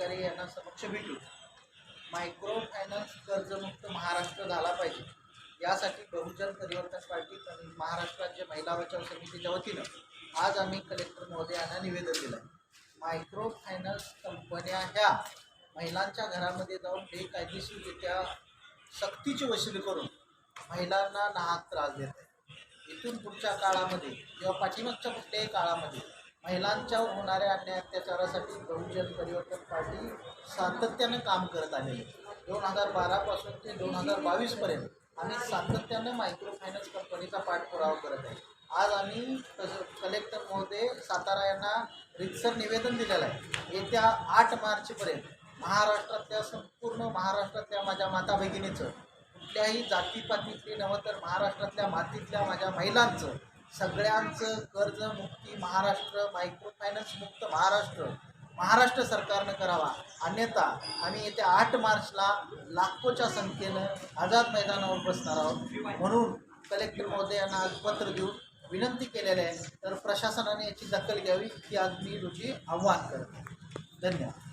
अधिकारी यांना समक्ष भेटून मायक्रो फायनान्स कर्जमुक्त महाराष्ट्र झाला पाहिजे. यासाठी बहुजन परिवर्तन पार्टी आणि महाराष्ट्र राज्य महिला बचाव समितीच्या वतीनं आज आम्ही कलेक्टर महोदयांना निवेदन दिलं आहे मायक्रो फायनान्स कंपन्या ह्या महिलांच्या घरामध्ये जाऊन बेकायदेशीररित्या सक्तीची वसुली करून महिलांना नाहक त्रास देत आहे. इथून पुढच्या काळामध्ये किंवा पाठीमागच्या कुठल्याही काळामध्ये महिलांच्यावर होणाऱ्या अन्याय अत्याचारासाठी बहुजन परिवर्तन पार्टी सातत्यानं काम करत आलेली आहे. दोन हजार बारापासून ते दोन हजार बावीसपर्यंत आम्ही सातत्यानं मायक्रो फायनान्स कंपनीचा पाठपुरावा करत आहे. आज आम्ही कलेक्टर महोदय सातारा यांना रितसर निवेदन दिलेलं आहे. येत्या आठ मार्चपर्यंत महाराष्ट्रातल्या संपूर्ण महाराष्ट्रातल्या माझ्या माता भगिनीचं कुठल्याही जातीपातीतली नव्हे तर महाराष्ट्रातल्या मातीतल्या माझ्या महिलांचं सगळ्यांचं कर्जमुक्ती महाराष्ट्र मायक्रो फायनान्स मुक्त महाराष्ट्र. महाराष्ट्र सरकारनं करावा. अन्यथा आम्ही येत्या आठ मार्चला लाखोच्या संख्येनं आझाद मैदानावर बसणार आहोत. म्हणून कलेक्टर महोदयांना आज पत्र देऊन विनंती केलेली आहे. तर प्रशासनाने याची दखल घ्यावी ही आज मी रोजी आव्हान करतो. धन्यवाद.